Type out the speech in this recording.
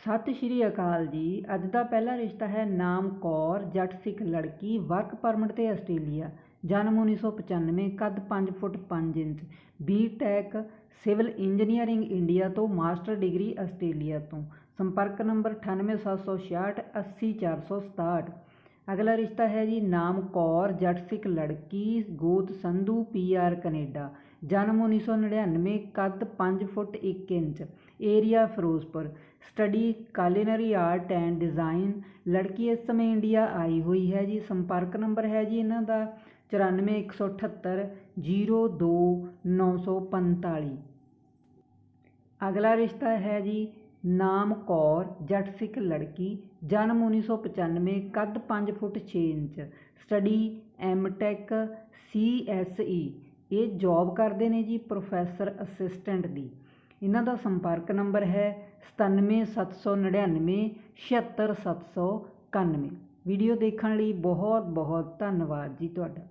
ਸਤਿ ਸ਼੍ਰੀ ਅਕਾਲ ਜੀ। ਅੱਜ ਦਾ ਪਹਿਲਾ ਰਿਸ਼ਤਾ ਹੈ ਨਾਮ ਕੌਰ, ਜੱਟ ਸਿੱਖ ਲੜਕੀ, ਵਰਕ ਪਰਮਿਟ ਤੇ ਆਸਟ੍ਰੇਲੀਆ। ਜਨਮ 1995 ਕੱਦ 5 foot 5 inch. B tech civil engineering India ਤੋਂ, ਮਾਸਟਰ ਡਿਗਰੀ ਆਸਟ੍ਰੇਲੀਆ ਤੋਂ। ਸੰਪਰਕ ਨੰਬਰ 98766 80467 ਅਗਲਾ ਰਿਸ਼ਤਾ ਹੈ ਜੀ ਨਾਮ ਕੌਰ, ਜੱਟ ਸਿੱਖ ਲੜਕੀ, ਗੋਤ ਸੰਧੂ, ਪੀਆਰ ਕੈਨੇਡਾ। ਜਨਮ 1999 ਕੱਦ 5 foot 1 inch area Firozpur. Study culinary art and design ਲੜਕੀ ਇਸ ਸਮੇਂ ਇੰਡੀਆ ਆਈ ਹੋਈ ਹੈ ਜੀ। ਸੰਪਰਕ ਨੰਬਰ ਹੈ ਜੀ ਇਹਨਾਂ ਦਾ 94178 02945 ਅਗਲਾ ਰਿਸ਼ਤਾ ਹੈ ਜੀ ਨਾਮ ਕੌਰ, ਜੱਟ ਸਿੱਖ ਲੜਕੀ, ਜਨਮ 1995 ਕੱਦ 5 foot 6 inch. Study MTech CSE ਇਹ ਜੌਬ ਕਰਦੇ ਨੇ ਜੀ ਪ੍ਰੋਫੈਸਰ ਅਸਿਸਟੈਂਟ ਦੀ। ਇਹਨਾਂ ਦਾ ਸੰਪਰਕ ਨੰਬਰ ਹੈ 97799 76791 ਵੀਡੀਓ ਦੇਖਣ ਲਈ ਬਹੁਤ ਬਹੁਤ ਧੰਨਵਾਦ ਜੀ ਤੁਹਾਡਾ।